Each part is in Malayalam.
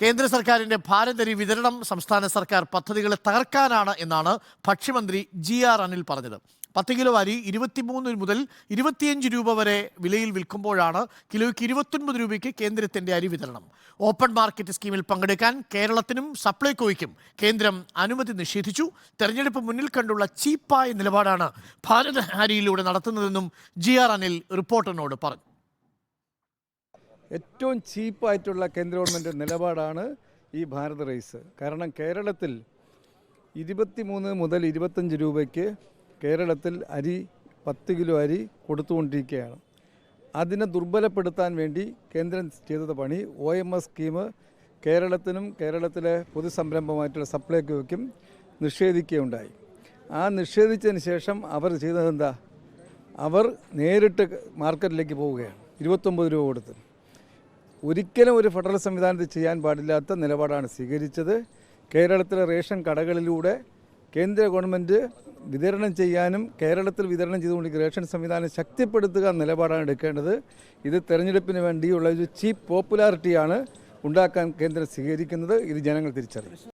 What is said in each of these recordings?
കേന്ദ്ര സർക്കാരിന്റെ ഭാരതരി വിതരണം സംസ്ഥാന സർക്കാർ പദ്ധതികളെ തകർക്കാനാണ് എന്നാണ് ഭക്ഷ്യമന്ത്രി ജി ആർ അനിൽ പറഞ്ഞത്. പത്ത് കിലോ അരി ഇരുപത്തിമൂന്ന് മുതൽ ഇരുപത്തിയഞ്ച് രൂപ വരെ വിലയിൽ വിൽക്കുമ്പോഴാണ് കിലോയ്ക്ക് ഇരുപത്തൊൻപത് രൂപയ്ക്ക് കേന്ദ്രത്തിന്റെ അരി വിതരണം. ഓപ്പൺ മാർക്കറ്റ് സ്കീമിൽ പങ്കെടുക്കാൻ കേരളത്തിനും സപ്ലൈകോയ്ക്കും കേന്ദ്രം അനുമതി നിഷേധിച്ചു. തെരഞ്ഞെടുപ്പ് മുന്നിൽ കണ്ടുള്ള ചീപ്പായ നിലപാടാണ് ഭാരത അരിയിലൂടെ നടത്തുന്നതെന്നും ജി ആർ അനിൽ റിപ്പോർട്ടറിനോട് പറഞ്ഞു. ഏറ്റവും ചീപ്പായിട്ടുള്ള കേന്ദ്ര ഗവൺമെന്റ് നിലപാടാണ് ഈ ഭാരത് റൈസ് കാരണം കേരളത്തിൽ ഇരുപത്തി മൂന്ന് മുതൽ ഇരുപത്തഞ്ച് രൂപയ്ക്ക് കേരളത്തിൽ അരി പത്ത് കിലോ അരി കൊടുത്തുകൊണ്ടിരിക്കുകയാണ്. അതിനെ ദുർബലപ്പെടുത്താൻ വേണ്ടി കേന്ദ്രം ചെയ്തത് പണി ഒ എം എസ് സ്കീം കേരളത്തിനും കേരളത്തിലെ പൊതുസംരംഭമായിട്ടുള്ള സപ്ലൈകോയ്ക്കും നിഷേധിക്കുകയുണ്ടായി. ആ നിഷേധിച്ചതിന് ശേഷം അവർ ചെയ്തതെന്താ? അവർ നേരിട്ട് മാർക്കറ്റിലേക്ക് പോവുകയാണ്. ഇരുപത്തൊമ്പത് രൂപ കൊടുത്ത്. ഒരിക്കലും ഒരു ഫെഡറൽ സംവിധാനത്തിൽ ചെയ്യാൻ പാടില്ലാത്ത നിലപാടാണ് സ്വീകരിച്ചത്. കേരളത്തിലെ റേഷൻ കടകളിലൂടെ കേന്ദ്ര ഗവൺമെന്റ് വിതരണം ചെയ്യാനും കേരളത്തിൽ വിതരണം ചെയ്തുകൊണ്ടിരിക്കുന്ന റേഷൻ സംവിധാനം ശക്തിപ്പെടുത്തുക നിലപാടാണ് എടുക്കേണ്ടത്. ഇത് തെരഞ്ഞെടുപ്പിന് വേണ്ടിയുള്ള ഒരു ചീപ്പ് പോപ്പുലാരിറ്റിയാണ് ഉണ്ടാക്കാൻ കേന്ദ്രം സ്വീകരിക്കുന്നത്. ഇത് ജനങ്ങൾ തിരിച്ചറിയും.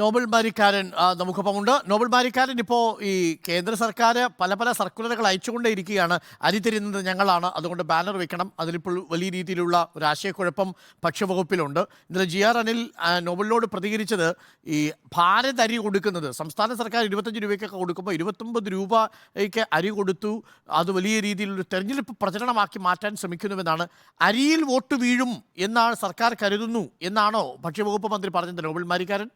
നോബൽ മാരിക്കാരൻ നമുക്കൊപ്പം ഉണ്ട് നോബൽ മാരിക്കാരൻ ഇപ്പോൾ ഈ കേന്ദ്ര സർക്കാർ പല പല സർക്കുലറുകൾ അയച്ചുകൊണ്ടേ ഇരിക്കുകയാണ് അരി തരുന്നത് ഞങ്ങളാണ്. അതുകൊണ്ട് ബാനർ വെക്കണം. അതിലിപ്പോൾ വലിയ രീതിയിലുള്ള ഒരു ആശയക്കുഴപ്പം ഭക്ഷ്യവകുപ്പിലുണ്ട്. ഇന്നലെ ജി ആർ അനിൽ നോബലിനോട് പ്രതികരിച്ചത് ഈ ഭാരത് അരി കൊടുക്കുന്നത് സംസ്ഥാന സർക്കാർ ഇരുപത്തഞ്ച് രൂപയ്ക്കൊക്കെ കൊടുക്കുമ്പോൾ ഇരുപത്തൊമ്പത് രൂപയ്ക്ക് അരി കൊടുത്തു. അത് വലിയ രീതിയിലൊരു തെരഞ്ഞെടുപ്പ് പ്രചരണമാക്കി മാറ്റാൻ ശ്രമിക്കുന്നുവെന്നാണ്. അരിയിൽ വോട്ട് വീഴും എന്നാണ് സർക്കാർ കരുതുന്നു എന്നാണോ ഭക്ഷ്യവകുപ്പ് മന്ത്രി പറഞ്ഞത് നോബൽ മാരിക്കാരൻ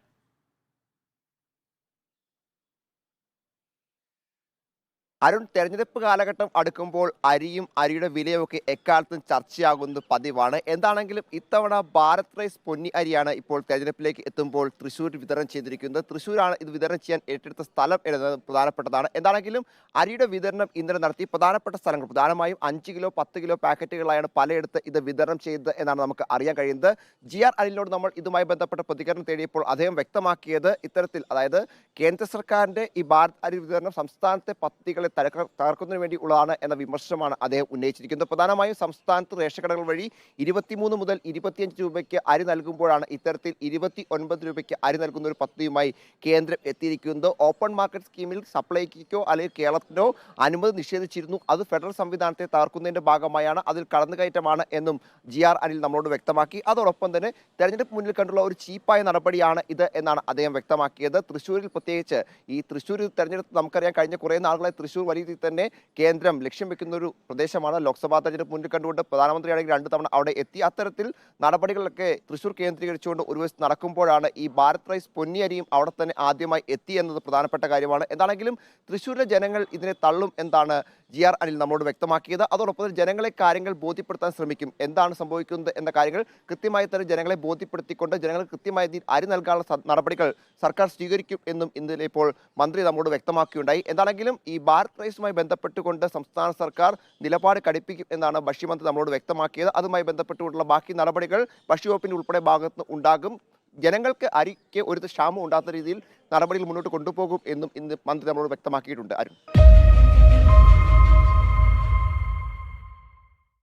അരുൺ തെരഞ്ഞെടുപ്പ് കാലഘട്ടം അടുക്കുമ്പോൾ അരിയും അരിയുടെ വിലയൊക്കെ എക്കാലത്തും ചർച്ചയാകുന്നത് പതിവാണ്. എന്താണെങ്കിലും ഇത്തവണ ഭാരത് റൈസ് പൊന്നി അരിയാണ് ഇപ്പോൾ തെരഞ്ഞെടുപ്പിലേക്ക് എത്തുമ്പോൾ തൃശ്ശൂർ വിതരണം ചെയ്തിരിക്കുന്നത്. തൃശ്ശൂരാണ് ഇത് വിതരണം ചെയ്യാൻ ഏറ്റെടുത്ത സ്ഥലം എന്നത് പ്രധാനപ്പെട്ടതാണ്. എന്താണെങ്കിലും അരിയുടെ വിതരണം ഇന്നലെ നടത്തി പ്രധാനപ്പെട്ട സ്ഥലങ്ങൾ പ്രധാനമായും അഞ്ച് കിലോ പത്ത് കിലോ പാക്കറ്റുകളായാണ് പലയിടത്ത് ഇത് വിതരണം ചെയ്തത് എന്നാണ് നമുക്ക് അറിയാൻ കഴിയുന്നത്. ജി ആർ അനിലിനോട് നമ്മൾ ഇതുമായി ബന്ധപ്പെട്ട പ്രതികരണം തേടിയപ്പോൾ അദ്ദേഹം വ്യക്തമാക്കിയത് ഇത്തരത്തിൽ അതായത് കേന്ദ്ര സർക്കാരിന്റെ ഈ ഭാരത് അരി വിതരണം സംസ്ഥാനത്തെ പദ്ധതികളെ തകർക്ക- തകർക്കുന്നതിന് വേണ്ടി ഉള്ളതാണ് എന്ന വിമർശനമാണ് അദ്ദേഹം ഉന്നയിച്ചിരിക്കുന്നത്. പ്രധാനമായും സംസ്ഥാനത്ത് റേഷൻ കടകൾ വഴി ഇരുപത്തിമൂന്ന് മുതൽ ഇരുപത്തിയഞ്ച് രൂപയ്ക്ക് അരി നൽകുമ്പോഴാണ് ഇത്തരത്തിൽ ഇരുപത്തി ഒൻപത് രൂപയ്ക്ക് അരി നൽകുന്ന ഒരു പദ്ധതിയുമായി കേന്ദ്രം എത്തിയിരിക്കുന്നത്. ഓപ്പൺ മാർക്കറ്റ് സ്കീമിൽ സപ്ലൈക്കോ അല്ലെങ്കിൽ കേരളത്തിനോ അനുമതി നിഷേധിച്ചിരുന്നു. അത് ഫെഡറൽ സംവിധാനത്തെ തകർക്കുന്നതിന്റെ ഭാഗമായാണ്. അതിൽ കടന്നുകയറ്റമാണ് എന്നും ജി ആർ അനിൽ നമ്മളോട് വ്യക്തമാക്കി. അതോടൊപ്പം തന്നെ തെരഞ്ഞെടുപ്പ് മുന്നിൽ കണ്ടുള്ള ഒരു ചീപ്പായ നടപടിയാണ് ഇത് എന്നാണ് അദ്ദേഹം വ്യക്തമാക്കിയത്. തൃശ്ശൂരിൽ പ്രത്യേകിച്ച് ഈ തൃശ്ശൂർ തെരഞ്ഞെടുപ്പ് നമുക്കറിയാം കഴിഞ്ഞ കുറേ നാളുകളായി തൃശ്ശൂർ വലിയ രീതിയിൽ തന്നെ കേന്ദ്രം ലക്ഷ്യം വെക്കുന്ന ഒരു പ്രദേശമാണ്. ലോക്സഭാ തെരഞ്ഞെടുപ്പ് മുന്നിൽ കണ്ടുകൊണ്ട് പ്രധാനമന്ത്രിയാണെങ്കിൽ രണ്ടു തവണ അവിടെ എത്തി. അത്തരത്തിൽ നടപടികളൊക്കെ തൃശ്ശൂർ കേന്ദ്രീകരിച്ചുകൊണ്ട് ഒരു വശത്ത് നടക്കുമ്പോഴാണ് ഈ ഭാരത് റൈസ് പൊന്നിയരിയും അവിടെ തന്നെ ആദ്യമായി എത്തി എന്നത് പ്രധാനപ്പെട്ട കാര്യമാണ്. എന്താണെങ്കിലും തൃശ്ശൂരിലെ ജനങ്ങൾ ഇതിനെ തള്ളും എന്താണ് ജി ആർ അനിൽ നമ്മളോട് വ്യക്തമാക്കിയത്. അതോടൊപ്പം തന്നെ ജനങ്ങളെ കാര്യങ്ങൾ ബോധ്യപ്പെടുത്താൻ ശ്രമിക്കും. എന്താണ് സംഭവിക്കുന്നത് എന്ന കാര്യങ്ങൾ കൃത്യമായി തന്നെ ജനങ്ങളെ ബോധ്യപ്പെടുത്തിക്കൊണ്ട് ജനങ്ങൾ കൃത്യമായി അരി നൽകാനുള്ള നടപടികൾ സർക്കാർ സ്വീകരിക്കും എന്നും ഇന്നലെ ഇപ്പോൾ മന്ത്രി നമ്മോട് വ്യക്തമാക്കിയുണ്ടായി. എന്താണെങ്കിലും ഈ ഭാരത് റൈസുമായി ബന്ധപ്പെട്ടുകൊണ്ട് സംസ്ഥാന സർക്കാർ നിലപാട് കടുപ്പിക്കും എന്നാണ് ഭക്ഷ്യമന്ത്രി നമ്മളോട് വ്യക്തമാക്കിയത്. അതുമായി ബന്ധപ്പെട്ടുകൊണ്ടുള്ള ബാക്കി നടപടികൾ ഭക്ഷ്യവകുപ്പിന്റെ ഉൾപ്പെടെ ഭാഗത്ത് ഉണ്ടാകും. ജനങ്ങൾക്ക് അരിക്ക് ഒരു ക്ഷാമം ഉണ്ടാകുന്ന രീതിയിൽ നടപടികൾ മുന്നോട്ട് കൊണ്ടുപോകും എന്നും ഇന്ന് മന്ത്രി നമ്മളോട് വ്യക്തമാക്കിയിട്ടുണ്ട്. അരുൺ.